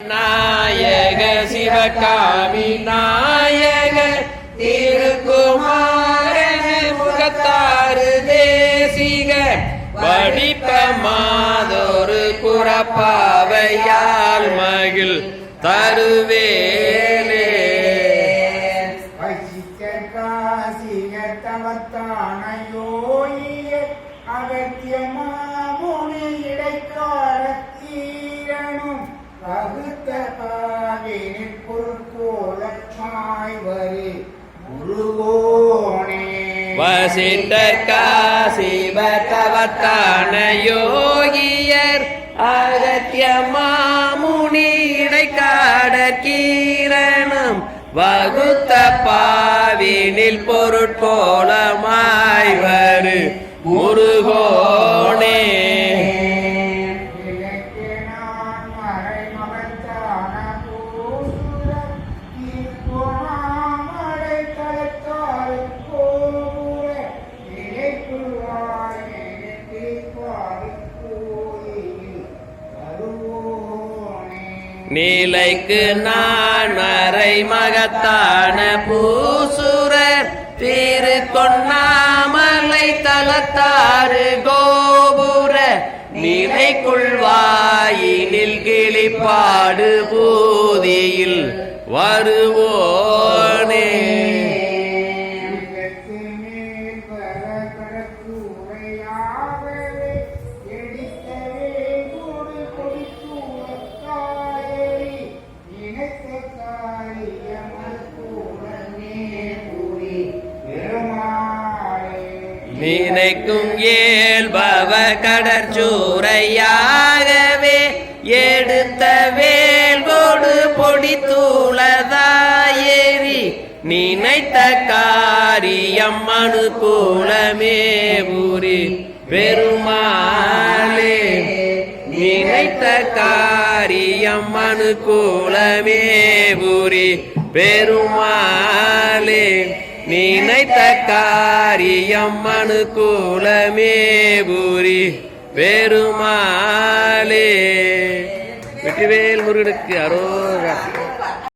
நாயக சிவகாமி நாயக திருக்குமார முகத்தாறு தேசிக வடிப்ப மாதொரு குறப்பாவையால் மகிழ் தருவேலே. அகத்தியமா முனி இடைக்கால தீரனும் வகுத்த பாவினில் பொற்கோலச்சாய் வரி முருகோனே. வசிட்ட காசிவத்தவத்தான யோகியர் அகத்திய மாமுனி காடக்கீரணம் வகுத்த பாவினில் பொருட்கோலமாய் வரு நீலைக்கு நான் மறை மகத்தான பூசுரர் திரு கொண்ணாமலை தலத்தாறு கோபுர நிலைக்குள் வாயினில் கிளிப்பாடு பூதியில் வருவோனே. நினைக்கும் ஏல்பவ கடற்சூறையாகவே எடுத்த வேல்கோடு பொடி தூளதாயேறி நினைத்த காரியம் அனுகூலமே புரி பெருமாளே நினைத்த காரியம் அனுகூலமே புரி பெருமாளே. நினைத்த காரியம் அனுகூலமே பூரி பெருமாளே வெற்றிவேல் முருகனுக்கு அரோகா.